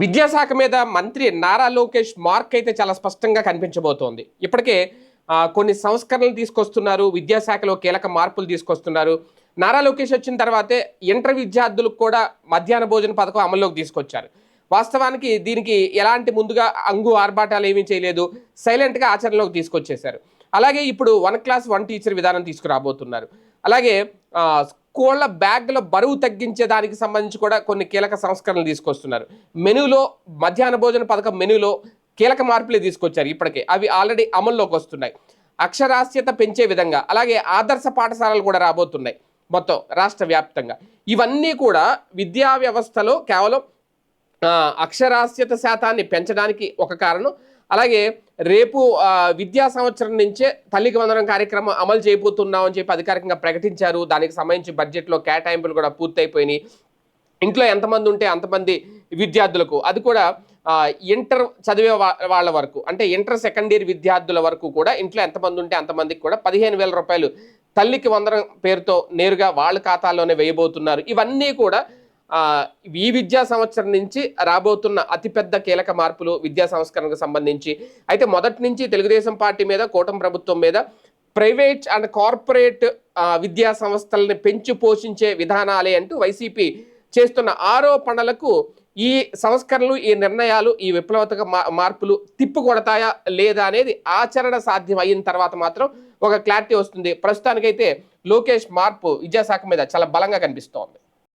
విద్యాశాఖ మీద మంత్రి నారా లోకేష్ మార్క్ అయితే చాలా స్పష్టంగా కనిపించబోతోంది. ఇప్పటికే కొన్ని సంస్కరణలు తీసుకొస్తున్నారు విద్యాశాఖలో కీలక మార్పులు తీసుకొస్తున్నారు. నారా లోకేష్ వచ్చిన తర్వాతే ఇంటర్ విద్యార్థులకు కూడా మధ్యాహ్న భోజన పథకం అమల్లోకి తీసుకొచ్చారు. వాస్తవానికి దీనికి ఎలాంటి ముందుగా అంగు ఆర్భాటాలు ఏమీ చేయలేదు. సైలెంట్గా ఆచరణలోకి తీసుకొచ్చేశారు. అలాగే ఇప్పుడు వన్ క్లాస్ వన్ టీచర్ విధానం తీసుకురాబోతున్నారు. అలాగే కోళ్ళ బ్యాగ్ల బరువు తగ్గించే దానికి సంబంధించి కూడా కొన్ని కీలక సంస్కరణలు తీసుకొస్తున్నారు. మెనూలో మధ్యాహ్న భోజన పథకం మెనూలో కీలక మార్పులే తీసుకొచ్చారు ఇప్పటికే. అవి ఆల్రెడీ అమల్లోకి వస్తున్నాయి. అక్షరాస్యత పెంచే విధంగా అలాగే ఆదర్శ పాఠశాలలు కూడా రాబోతున్నాయి మొత్తం రాష్ట్ర వ్యాప్తంగా. ఇవన్నీ కూడా విద్యా వ్యవస్థలో కేవలం అక్షరాస్యత శాతాన్ని పెంచడానికి ఒక కారణం. అలాగే రేపు విద్యా సంవత్సరం నుంచే తల్లికి వందనం కార్యక్రమం అమలు చేయబోతున్నాం అని చెప్పి అధికారికంగా ప్రకటించారు. దానికి సంబంధించి బడ్జెట్లో కేటాయింపులు కూడా పూర్తయిపోయినాయి. ఇంట్లో ఎంతమంది ఉంటే అంతమంది విద్యార్థులకు. అది కూడా ఇంటర్ చదివే వాళ్ళ వరకు. అంటే ఇంటర్ సెకండ్ ఇయర్ విద్యార్థుల వరకు కూడా ఇంట్లో ఎంతమంది ఉంటే అంతమందికి కూడా పదిహేను వేల రూపాయలు తల్లికి వందనం పేరుతో నేరుగా వాళ్ళ ఖాతాలోనే వేయబోతున్నారు. ఇవన్నీ కూడా ఈ విద్యా సంవత్సరం నుంచి రాబోతున్న అతిపెద్ద కీలక మార్పులు విద్యా సంస్కరణకు సంబంధించి. అయితే మొదటి నుంచి తెలుగుదేశం పార్టీ మీద కూటమి ప్రభుత్వం మీద ప్రైవేట్ అండ్ కార్పొరేట్ విద్యా సంస్థలని పెంచి పోషించే విధానాలే అంటూ వైసీపీ చేస్తున్న ఆరోపణలకు ఈ సంస్కరణలు ఈ నిర్ణయాలు ఈ విప్లవతక మా- మార్పులు తిప్పు కొడతాయా లేదా అనేది ఆచరణ సాధ్యం అయిన తర్వాత మాత్రం ఒక క్లారిటీ వస్తుంది. ప్రస్తుతానికైతే లోకేష్ మార్పు విద్యాశాఖ మీద చాలా బలంగా కనిపిస్తోంది.